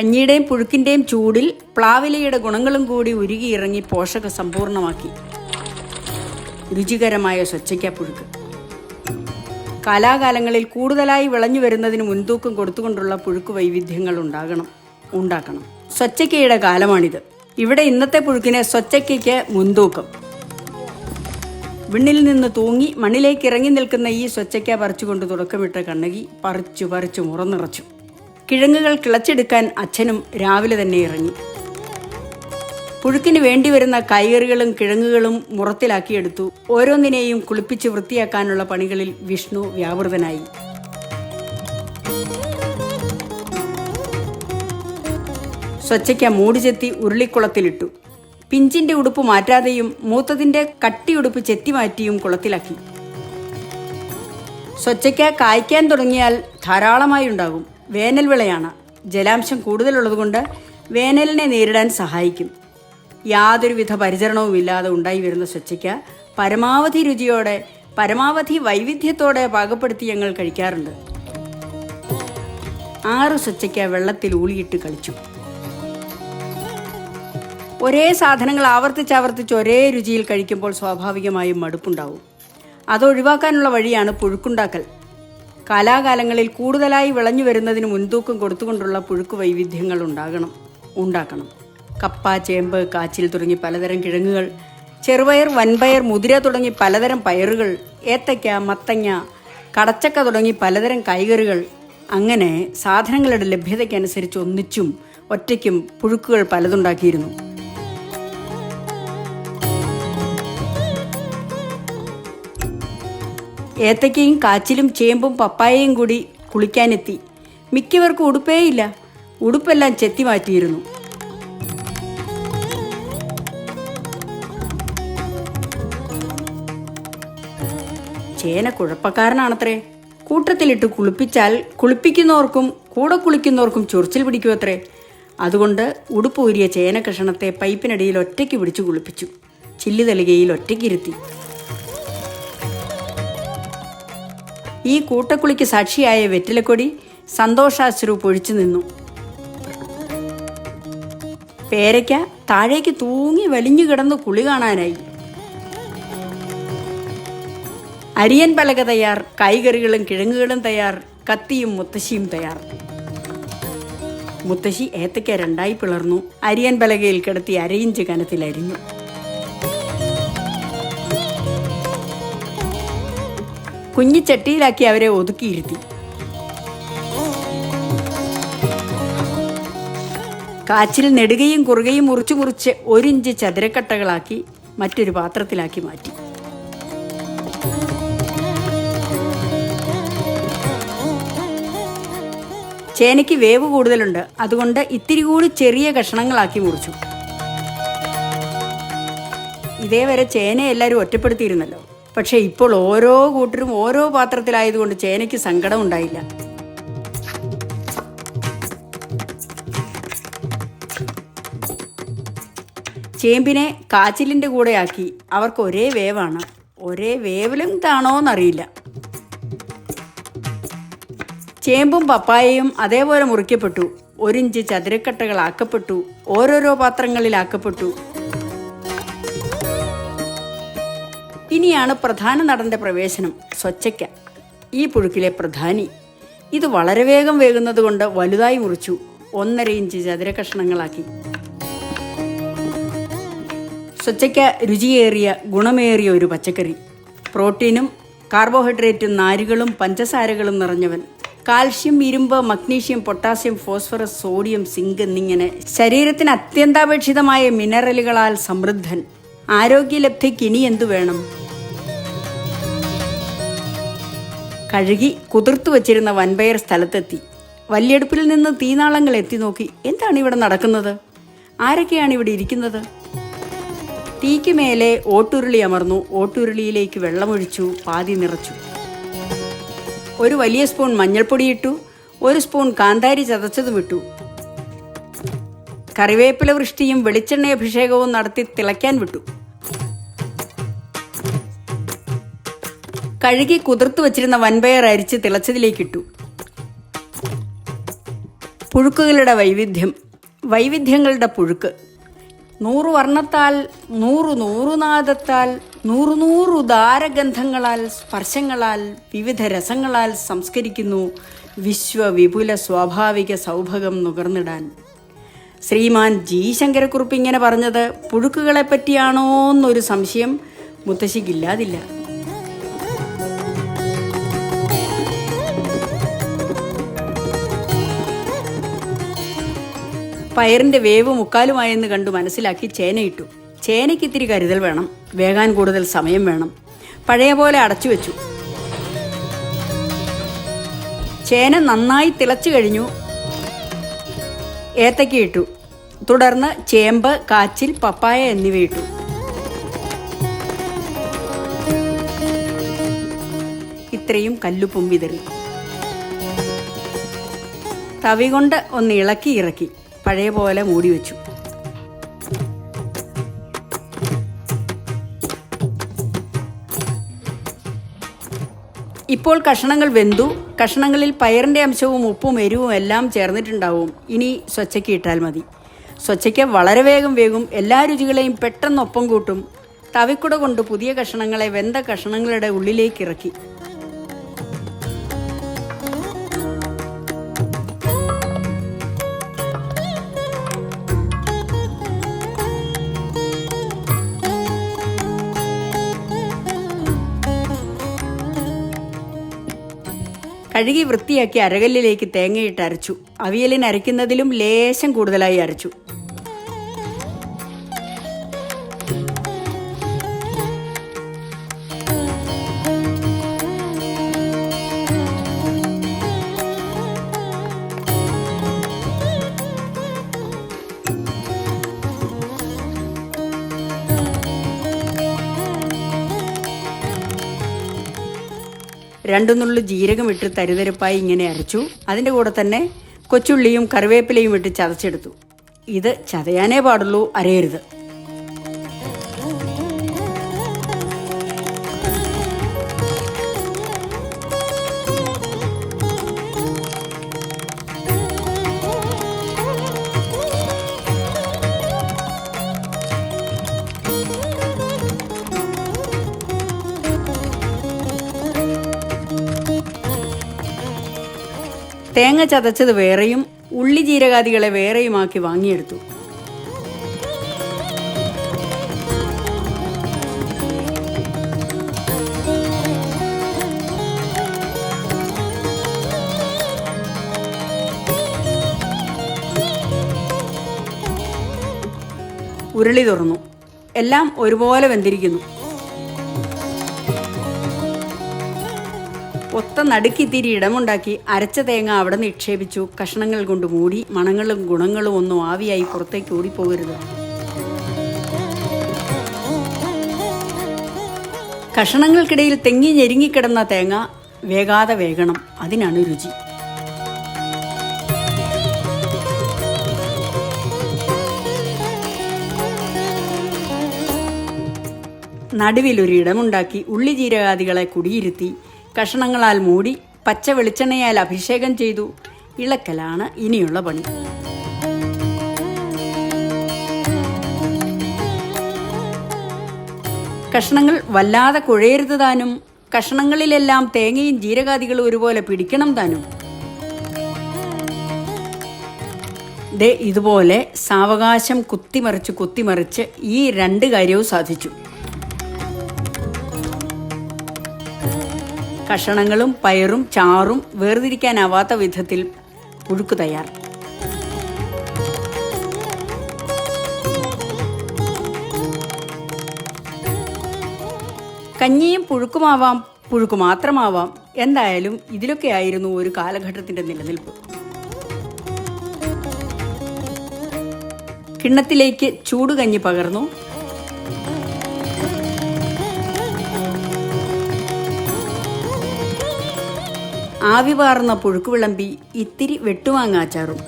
കഞ്ഞിയുടെയും പുഴുക്കിന്റെയും ചൂടിൽ പ്ലാവിലയുടെ ഗുണങ്ങളും കൂടി ഉരുകിയിറങ്ങി പോഷക സമ്പൂർണമാക്കി. രുചികരമായ സ്വച്ഛയ്ക്ക പുഴുക്ക്. കാലാകാലങ്ങളിൽ കൂടുതലായി വിളഞ്ഞു വരുന്നതിന് മുൻതൂക്കം കൊടുത്തുകൊണ്ടുള്ള പുഴുക്ക് വൈവിധ്യങ്ങൾ ഉണ്ടാകണം ഉണ്ടാക്കണം. സ്വച്ഛയ്ക്കയുടെ കാലമാണിത്. ഇവിടെ ഇന്നത്തെ പുഴുക്കിനെ സ്വച്ഛയ്ക്കയ്ക്ക് മുൻതൂക്കം. വിണ്ണിൽ നിന്ന് തൂങ്ങി മണ്ണിലേക്ക് ഇറങ്ങി നിൽക്കുന്ന ഈ സ്വച്ഛയ്ക്ക പറിച്ചുകൊണ്ട് തുടക്കമിട്ട കണ്ണകി പറിച്ചു പറിച്ചു മുറന്നിറച്ചു. കിഴങ്ങുകൾ കിളച്ചെടുക്കാൻ അച്ഛനും രാവിലെ തന്നെ ഇറങ്ങി. പുഴുക്കിന് വേണ്ടി വരുന്ന കായ്കറികളും കിഴങ്ങുകളും മുറത്തിലാക്കിയെടുത്തു. ഓരോന്നിനെയും കുളിപ്പിച്ച് വൃത്തിയാക്കാനുള്ള പണികളിൽ വിഷ്ണു വ്യാപൃതനായി. സ്വച്ഛയ്ക്ക മൂടിചെത്തി ഉരുളിക്കുളത്തിലിട്ടു. പിഞ്ചിന്റെ ഉടുപ്പ് മാറ്റാതെയും മൂത്തതിന്റെ കട്ടിയുടുപ്പ് ചെത്തി മാറ്റിയും കുളത്തിലാക്കി. സ്വച്ഛയ്ക്ക കായ്ക്കാൻ തുടങ്ങിയാൽ ധാരാളമായി ഉണ്ടാകും. വേനൽ വിളയാണ്. ജലാംശം കൂടുതലുള്ളതുകൊണ്ട് വേനലിനെ നേരിടാൻ സഹായിക്കും. യാതൊരുവിധ പരിചരണവുമില്ലാതെ ഉണ്ടായി വരുന്ന സ്വച്ഛയ്ക്ക് പരമാവധി രുചിയോടെ പരമാവധി വൈവിധ്യത്തോടെ പാകപ്പെടുത്തി ഞങ്ങൾ കഴിക്കാറുണ്ട്. ആറ് സ്വച്ഛയ്ക്ക് വെള്ളത്തിൽ ഊളിയിട്ട് കളിച്ചു. ഒരേ സാധനങ്ങൾ ആവർത്തിച്ച് ആവർത്തിച്ച് ഒരേ രുചിയിൽ കഴിക്കുമ്പോൾ സ്വാഭാവികമായും മടുപ്പുണ്ടാവും. അതൊഴിവാക്കാനുള്ള വഴിയാണ് പുഴുക്കുണ്ടാക്കൽ. കാലാകാലങ്ങളിൽ കൂടുതലായി വിളഞ്ഞു വരുന്നതിന് മുൻതൂക്കം കൊടുത്തുകൊണ്ടുള്ള പുഴുക്ക് വൈവിധ്യങ്ങൾ ഉണ്ടാകണം ഉണ്ടാക്കണം. കപ്പ ചേമ്പ് കാച്ചിൽ തുടങ്ങി പലതരം കിഴങ്ങുകൾ ചെറുപയർ വൻപയർ മുതിര തുടങ്ങി പലതരം പയറുകൾ ഏത്തയ്ക്ക മത്തങ്ങ കടച്ചക്ക തുടങ്ങി പലതരം കായ്കറികൾ. അങ്ങനെ സാധനങ്ങളുടെ ലഭ്യതയ്ക്കനുസരിച്ച് ഒന്നിച്ചും ഒറ്റയ്ക്കും പുഴുക്കുകൾ പലതുണ്ടാക്കിയിരുന്നു. ഏത്തയ്ക്കയും കാച്ചിലും ചേമ്പും പപ്പായയും കൂടി കുളിക്കാനെത്തി. മിക്കവർക്കും ഉടുപ്പേയില്ല. ഉടുപ്പെല്ലാം ചെത്തി മാറ്റിയിരുന്നു. ചേന കുഴപ്പക്കാരനാണത്രേ. കൂട്ടത്തിലിട്ട് കുളിപ്പിച്ചാൽ കുളിപ്പിക്കുന്നവർക്കും കൂടെ കുളിക്കുന്നവർക്കും ചൊറിച്ചിൽ പിടിക്കുമത്രേ. അതുകൊണ്ട് ഉടുപ്പ് ഊരിയ ചേന കഷണത്തെ പൈപ്പിനടിയിൽ ഒറ്റയ്ക്ക് പിടിച്ചു കുളിപ്പിച്ചു. ചില്ലുതലികയിൽ ഒറ്റയ്ക്കിരുത്തി. ഈ കൂട്ടക്കുളിക്ക് സാക്ഷിയായ വെറ്റിലക്കൊടി സന്തോഷാശ്രു പൊഴിച്ചു നിന്നു. പേരയ്ക്ക താഴേക്ക് തൂങ്ങി വലിഞ്ഞു കിടന്ന് കുളി കാണാനായി. അരിയൻ പലക തയ്യാർ കായ്കറികളും കിഴങ്ങുകളും തയ്യാർ കത്തിയും മുത്തശ്ശിയും തയ്യാർ. മുത്തശ്ശി ഏത്തയ്ക്ക രണ്ടായി പിളർന്നു. അരിയൻ പലകയിൽ കിടത്തി അരയിഞ്ച് കനത്തിൽ അരിഞ്ഞു കുഞ്ഞി ചട്ടിയിലാക്കി അവരെ ഒതുക്കിയിരുത്തി. കാച്ചിൽ നെടുകയും കുറുകയും മുറിച്ചു മുറിച്ച് ഒരിഞ്ച് ചതുരക്കട്ടകളാക്കി മറ്റൊരു പാത്രത്തിലാക്കി മാറ്റി. ചേനയ്ക്ക് വേവ് കൂടുതലുണ്ട്. അതുകൊണ്ട് ഇത്തിരി കൂടി ചെറിയ കഷണങ്ങളാക്കി മുറിച്ചു. ഇതേവരെ ചേന എല്ലാവരും ഒറ്റപ്പെടുത്തിയിരുന്നല്ലോ. പക്ഷെ ഇപ്പോൾ ഓരോ കൂട്ടരും ഓരോ പാത്രത്തിലായതുകൊണ്ട് ചേനയ്ക്ക് സങ്കടം ഉണ്ടായില്ല. ചേമ്പിനെ കാച്ചിലിന്റെ കൂടെയാക്കി അവർക്ക് ഒരേ വേവാണ്. ഒരേ വേവലും താണോന്നറിയില്ല ചേമ്പും പപ്പായയും അതേപോലെ മുറിക്കപ്പെട്ടു. ഒരിഞ്ച് ചതുരക്കട്ടകളാക്കപ്പെട്ടു. ഓരോരോ പാത്രങ്ങളിലാക്കപ്പെട്ടു. ഇനിയാണ് പ്രധാന നടന്റെ പ്രവേശനം സ്വച്ഛയ്ക്ക. ഈ പുഴുക്കിലെ പ്രധാനി. ഇത് വളരെ വേഗം വേകുന്നത് കൊണ്ട് വലുതായി മുറിച്ചു. ഒന്നര ഇഞ്ച് ചതുര കഷ്ണങ്ങളാക്കി. സ്വച്ഛയ്ക്ക രുചിയേറിയ ഗുണമേറിയ ഒരു പച്ചക്കറി. പ്രോട്ടീനും കാർബോഹൈഡ്രേറ്റും നാരുകളും പഞ്ചസാരകളും നിറഞ്ഞവൻ. കാൽഷ്യം ഇരുമ്പ് magnesium potassium phosphorus sodium zinc എന്നിങ്ങനെ ശരീരത്തിന് അത്യന്താപേക്ഷിതമായ മിനറലുകളാൽ സമൃദ്ധൻ. ആരോഗ്യലബ്ധിക്ക് ഇനി എന്തു വേണം? കഴുകി കുതിർത്തു വച്ചിരുന്ന വൻപയർ സ്ഥലത്തെത്തി. വല്യടുപ്പിൽ നിന്ന് തീനാളങ്ങൾ എത്തി നോക്കി എന്താണ് ഇവിടെ നടക്കുന്നത്? ആരൊക്കെയാണ് ഇവിടെ ഇരിക്കുന്നത്? തീക്ക് മേലെ ഓട്ടുരുളി അമർന്നു. ഓട്ടുരുളിയിലേക്ക് വെള്ളമൊഴിച്ചു പാതി നിറച്ചു. ഒരു വലിയ സ്പൂൺ മഞ്ഞൾപ്പൊടി ഇട്ടു ഒരു സ്പൂൺ കാന്താരി ചതച്ചതും ഇട്ടു. കറിവേപ്പില വൃഷ്ടിയും വെളിച്ചെണ്ണ അഭിഷേകവും നടത്തി തിളയ്ക്കാൻ വിട്ടു. കഴുകി കുതിർത്തു വച്ചിരുന്ന വൻപയർ അരിച്ച് തിളച്ചതിലേക്കിട്ടു പുഴുക്കുകളുടെ വൈവിധ്യം വൈവിധ്യങ്ങളുടെ പുഴുക്ക്. നൂറു വർണത്താൽ നൂറു നൂറുനാദത്താൽ നൂറു നൂറു ദാരഗന്ധങ്ങളാൽ സ്പർശങ്ങളാൽ വിവിധ രസങ്ങളാൽ സംസ്കരിക്കുന്നു വിശ്വവിപുല സ്വാഭാവിക സൗഭകം നുകർന്നിടാൻ. ശ്രീമാൻ ജി ശങ്കരക്കുറുപ്പ് ഇങ്ങനെ പറഞ്ഞത് പുഴുക്കുകളെ പറ്റിയാണോ എന്നൊരു സംശയം മുത്തശ്ശിക്കില്ലാതില്ല പയറിന്റെ വേവ് മുക്കാലുമായെന്ന് കണ്ടു മനസ്സിലാക്കി ചേനയിട്ടു. ചേനയ്ക്ക് ഇത്തിരി കരുതൽ വേണം. വേകാൻ കൂടുതൽ സമയം വേണം. പഴയ പോലെ അടച്ചു വെച്ചു. ചേന നന്നായി തിളച്ചു കഴിഞ്ഞു. ഏത്തക്ക ഇട്ടു. തുടർന്ന് ചേമ്പ് കാച്ചിൽ പപ്പായ എന്നിവ ഇട്ടു. ഇത്രയും കല്ലുപ്പും വിതറി തവി കൊണ്ട് ഒന്ന് ഇളക്കി ഇറക്കി. പഴയ പോലെ മൂടി വെച്ചു. ഇപ്പോൾ കഷണങ്ങൾ വെന്തു. കഷണങ്ങളിൽ പയറിന്റെ അംശവും ഉപ്പും എരിവും എല്ലാം ചേർന്നിട്ടുണ്ടാവും. ഇനി സ്വച്ഛയ്ക്ക് ഇട്ടാൽ മതി. സ്വച്ഛയ്ക്ക് വളരെ വേഗം വേഗം എല്ലാ രുചികളെയും പെട്ടെന്നൊപ്പം കൂട്ടും. തവിക്കുട കൊണ്ട് പുതിയ കഷണങ്ങളെ വെന്ത കഷണങ്ങളുടെ ഉള്ളിലേക്ക് ഇറക്കി. കഴുകി വൃത്തിയാക്കി അരകല്ലിലേക്ക് തേങ്ങയിട്ട് അരച്ചു. അവിയലിന് അരയ്ക്കുന്നതിലും ലേശം കൂടുതലായി അരച്ചു. രണ്ടു നുള്ളു ജീരകം ഇട്ട് തരിതരപ്പായി ഇങ്ങനെ അരച്ചു. അതിന്റെ കൂടെ തന്നെ കൊച്ചുള്ളിയും കറിവേപ്പിലയും ഇട്ട് ചതച്ചെടുത്തു. ഇത് ചതയാനേ പാടുള്ളൂ അരയരുത്. തേങ്ങ ചതച്ചത് വേറെയും ഉള്ളി ജീരകാദികളെ വേറെയുമാക്കി വാങ്ങിയെടുത്തു. ഉരുളി തുറന്നു. എല്ലാം ഒരുപോലെ വെന്തിരിക്കുന്നു. ഒത്ത നടുക്കിത്തിരി ഇടമുണ്ടാക്കി അരച്ച തേങ്ങ അവിടെ നിക്ഷേപിച്ചു. കഷ്ണങ്ങൾ കൊണ്ട് മൂടി മണങ്ങളും ഗുണങ്ങളും ഒന്നും ആവിയായി പുറത്തേക്ക് ഓടിപ്പോകരുത്. കഷണങ്ങൾക്കിടയിൽ തെങ്ങി ഞെരുങ്ങിക്കിടന്ന തേങ്ങ വേകാതെ വേകണം. അതിനാണ് രുചി. നടുവിലൊരിടമുണ്ടാക്കി ഉള്ളി ജീരകാദികളെ കുടിയിരുത്തി കഷണങ്ങളാൽ മൂടി പച്ച വെളിച്ചെണ്ണയാൽ അഭിഷേകം ചെയ്തു. ഇളക്കലാണ് ഇനിയുള്ള പണി. കഷ്ണങ്ങൾ വല്ലാതെ കുഴയരുത് താനും. കഷ്ണങ്ങളിലെല്ലാം തേങ്ങയും ജീരകാദികളും ഒരുപോലെ പിടിക്കണം താനും. ദേ ഇതുപോലെ സാവകാശം കുത്തിമറിച്ച് കുത്തിമറിച്ച് ഈ രണ്ട് കാര്യവും സാധിച്ചു. കഷണങ്ങളും പയറും ചാറും വേർതിരിക്കാനാവാത്ത വിധത്തിൽ പുഴുക്ക് തയ്യാർ. കഞ്ഞിയും പുഴുക്കുമാവാം പുഴുക്ക് മാത്രമാവാം. എന്തായാലും ഇതിലൊക്കെയായിരുന്നു ഒരു കാലഘട്ടത്തിന്റെ നിലനിൽപ്പ്. കിണ്ണത്തിലേക്ക് ചൂടുകഞ്ഞി പകർന്നു. ആവി പുഴുക്കുവിളമ്പി പുഴുക്ക് വിളമ്പി ഇത്തിരി വെട്ടുമാങ്ങാച്ചാറും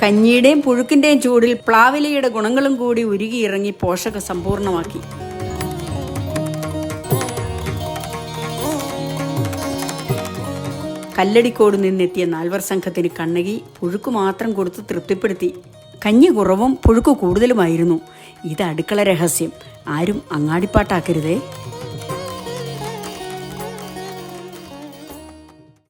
കഞ്ഞിയുടെയും പുഴുക്കിന്റെയും ചൂടിൽ പ്ലാവിലയുടെ ഗുണങ്ങളും കൂടി ഉരുകിയിറങ്ങി പോഷക സമ്പൂർണമാക്കി. കല്ലടിക്കോട് നിന്നെത്തിയ നാൽവർ സംഘത്തിന് കണ്ണകി പുഴുക്ക് മാത്രം കൊടുത്ത് തൃപ്തിപ്പെടുത്തി. കഞ്ഞി കുറവും പുഴുക്ക് കൂടുതലുമായിരുന്നു. ഇത് അടുക്കള രഹസ്യം ആരും അങ്ങാടിപ്പാട്ടാക്കരുതേ.